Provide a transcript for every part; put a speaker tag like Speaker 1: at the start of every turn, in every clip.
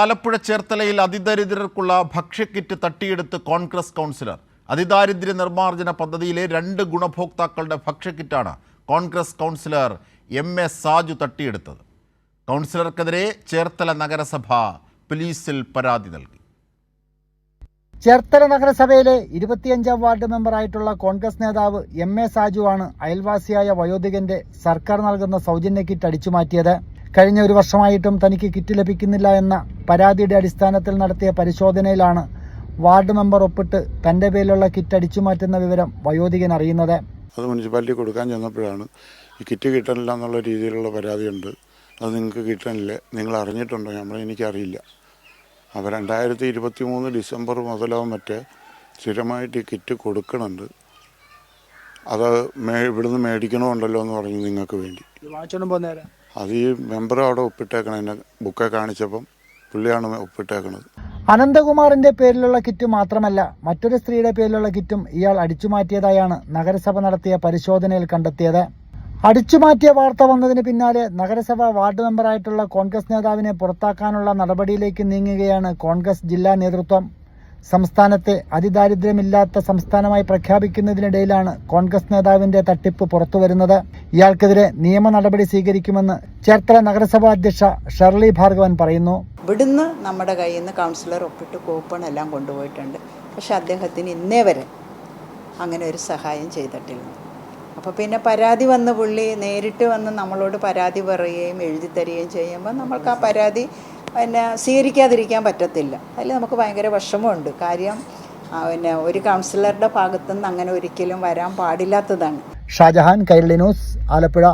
Speaker 1: ആലപ്പുഴ ചേർത്തലയിൽ അതിദരിദ്രർക്കുള്ള ഭക്ഷ്യക്കിറ്റ് തട്ടിയെടുത്ത് കോൺഗ്രസ് കൗൺസിലർ. അതിദാരിദ്ര്യ നിർമ്മാർജന പദ്ധതിയിലെ രണ്ട് ഗുണഭോക്താക്കളുടെ ഭക്ഷ്യക്കിറ്റാണ് Congress councillor M S Saju തട്ടിയെടുത്തത്. കൗൺസിലർക്കെതിരെ ചേർത്തല നഗരസഭ പോലീസിൽ പരാതി നൽകി.
Speaker 2: ചേർത്തല നഗരസഭയിലെ ഇരുപത്തിയഞ്ചാം വാർഡ് മെമ്പറായിട്ടുള്ള കോൺഗ്രസ് നേതാവ് എം എ സാജുവാണ് അയൽവാസിയായ വയോധികന്റെ സർക്കാർ നൽകുന്ന സൗജന്യ കിറ്റ് അടിച്ചുമാറ്റിയത്. കഴിഞ്ഞ ഒരു വർഷമായിട്ടും തനിക്ക് കിറ്റ് ലഭിക്കുന്നില്ല എന്ന പരാതിയുടെ അടിസ്ഥാനത്തിൽ നടത്തിയ പരിശോധനയിലാണ് വാർഡ് മെമ്പർ ഒപ്പിട്ട് തന്റെ പേരിലുള്ള കിറ്റ് അടിച്ചു മാറ്റുന്ന വിവരം വയോധികൻ അറിയുന്നത്.
Speaker 3: അത് മുനിസിപ്പാലിറ്റി കൊടുക്കാൻ ചെന്നപ്പോഴാണ് ഈ കിറ്റ് കിട്ടണില്ല എന്നുള്ള രീതിയിലുള്ള പരാതിയുണ്ട്. അത് നിങ്ങൾക്ക് കിട്ടണില്ലേ. നിങ്ങൾ അറിഞ്ഞിട്ടുണ്ടോ? നമ്മൾ എനിക്കറിയില്ല. അപ്പോൾ രണ്ടായിരത്തി ഇരുപത്തി മൂന്ന് ഡിസംബർ മുതലോ മറ്റേ സ്ഥിരമായിട്ട് ഈ കിറ്റ് കൊടുക്കണുണ്ട്. അത് മേ ഇവിടുന്ന് മേടിക്കണമുണ്ടല്ലോ എന്ന് പറഞ്ഞു നിങ്ങൾക്ക് വേണ്ടി.
Speaker 2: വാങ്ങിച്ചോണ്ടും പോകുന്നേരം
Speaker 3: അത് ഈ മെമ്പർ അവിടെ ഒപ്പിട്ടേക്കണം എന്നെ ബുക്കെ കാണിച്ചപ്പം പുള്ളിയാണ് ഒപ്പിട്ടേക്കണത്.
Speaker 2: അനന്തകുമാറിന്റെ പേരിലുള്ള കിറ്റ് മാത്രമല്ല മറ്റൊരു സ്ത്രീയുടെ പേരിലുള്ള കിറ്റും ഇയാൾ അടിച്ചുമാറ്റിയതായാണ് നഗരസഭ നടത്തിയ പരിശോധനയിൽ കണ്ടെത്തിയത്. അടിച്ചുമാറ്റിയ വാർത്ത വന്നതിന് പിന്നാലെ നഗരസഭ വാർഡ് മെമ്പറായിട്ടുള്ള കോൺഗ്രസ് നേതാവിനെ പുറത്താക്കാനുള്ള നടപടിയിലേക്ക് നീങ്ങുകയാണ് കോൺഗ്രസ് ജില്ലാ നേതൃത്വം. സംസ്ഥാനത്തെ അതിദാരിദ്ര്യമില്ലാത്ത സംസ്ഥാനമായി പ്രഖ്യാപിക്കുന്നതിനിടയിലാണ് കോൺഗ്രസ് നേതാവിന്റെ തട്ടിപ്പ് പുറത്തുവരുന്നത്. ഇയാൾക്കെതിരെ നിയമ നടപടി സ്വീകരിക്കുമെന്ന് ചേർത്തല നഗരസഭാ അധ്യക്ഷ ഷെർലി ഭാർഗവൻ പറയുന്നു.
Speaker 4: ഇവിടുന്ന് നമ്മുടെ കയ്യിൽ നിന്ന് കൗൺസിലർ ഒപ്പിട്ട് കൂപ്പൺ എല്ലാം കൊണ്ടുപോയിട്ടുണ്ട്. പക്ഷെ അദ്ദേഹത്തിന് ഇന്നേ വരെ അങ്ങനെ ഒരു സഹായം ചെയ്തിട്ടില്ല. അപ്പോൾ പിന്നെ പരാതി വന്ന് പുള്ളി നേരിട്ട് വന്ന് നമ്മളോട് പരാതി പറയുകയും എഴുതി തരികയും ചെയ്യുമ്പോൾ നമ്മൾക്ക് ആ പരാതി പിന്നെ സ്വീകരിക്കാതിരിക്കാൻ പറ്റത്തില്ല. അതിൽ നമുക്ക് ഭയങ്കര വിഷമമുണ്ട്. കാര്യം പിന്നെ ഒരു കൗൺസിലറുടെ ഭാഗത്തുനിന്ന് അങ്ങനെ ഒരിക്കലും വരാൻ പാടില്ലാത്തതാണ്.
Speaker 2: ഷാജഹാൻ കൈരളി ന്യൂസ് ആലപ്പുഴ.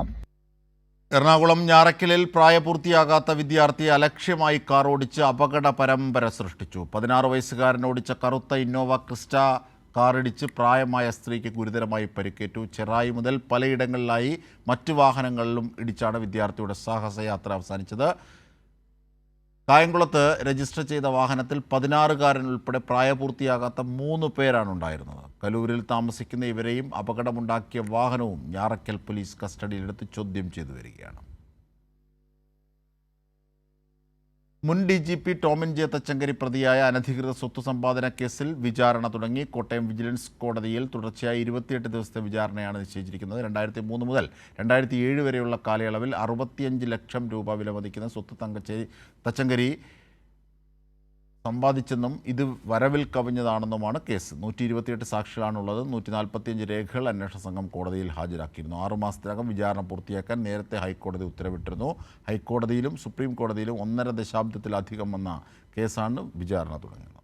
Speaker 1: എറണാകുളം ഞാറക്കലിൽ പ്രായപൂർത്തിയാകാത്ത വിദ്യാർത്ഥി അലക്ഷ്യമായി കാർ ഓടിച്ച് അപകട പരമ്പര സൃഷ്ടിച്ചു. പതിനാറ് വയസ്സുകാരൻ ഓടിച്ച കറുത്ത ഇന്നോവ ക്രിസ്റ്റ കാറിടിച്ച് പ്രായമായ സ്ത്രീക്ക് ഗുരുതരമായി പരിക്കേറ്റു. ചെറായി മുതൽ പലയിടങ്ങളിലായി മറ്റു വാഹനങ്ങളിലും ഇടിച്ചാണ് വിദ്യാർത്ഥിയുടെ സാഹസയാത്ര അവസാനിച്ചത്. കായംകുളത്ത് രജിസ്റ്റർ ചെയ്ത വാഹനത്തിൽ പതിനാറുകാരൻ ഉൾപ്പെടെ പ്രായപൂർത്തിയാകാത്ത മൂന്ന് പേരാണ് ഉണ്ടായിരുന്നത്. കലൂരിൽ താമസിക്കുന്ന ഇവരെയും അപകടമുണ്ടാക്കിയ വാഹനവും ഞാറക്കൽ പോലീസ് കസ്റ്റഡിയിലെടുത്ത് ചോദ്യം ചെയ്തു വരികയാണ്. മുൻ D G P Tomin J Thachankary പ്രതിയായ അനധികൃത സ്വത്ത് സമ്പാദന കേസിൽ വിചാരണ തുടങ്ങി. കോട്ടയം വിജിലൻസ് കോടതിയിൽ തുടർച്ചയായി ഇരുപത്തിയെട്ട് ദിവസത്തെ വിചാരണയാണ് നിശ്ചയിച്ചിരിക്കുന്നത്. രണ്ടായിരത്തി മൂന്ന് മുതൽ രണ്ടായിരത്തി ഏഴ് വരെയുള്ള കാലയളവിൽ അറുപത്തിയഞ്ച് ലക്ഷം രൂപ വിലമതിക്കുന്ന സ്വത്ത് തങ്കച്ചേരി തച്ചങ്കരി സമ്പാദിച്ചെന്നും ഇത് വരവിൽ കവിഞ്ഞതാണെന്നുമാണ് കേസ്. നൂറ്റി ഇരുപത്തിയെട്ട് സാക്ഷികളാണുള്ളത്. നൂറ്റി നാൽപ്പത്തിയഞ്ച് രേഖകൾ അന്വേഷണ സംഘം കോടതിയിൽ ഹാജരാക്കിയിരുന്നു. ആറുമാസത്തിനകം വിചാരണ പൂർത്തിയാക്കാൻ നേരത്തെ ഹൈക്കോടതി ഉത്തരവിട്ടിരുന്നു. ഹൈക്കോടതിയിലും സുപ്രീം കോടതിയിലും ഒന്നര ദശാബ്ദത്തിലധികം വന്ന കേസാണ് വിചാരണ തുടങ്ങിയത്.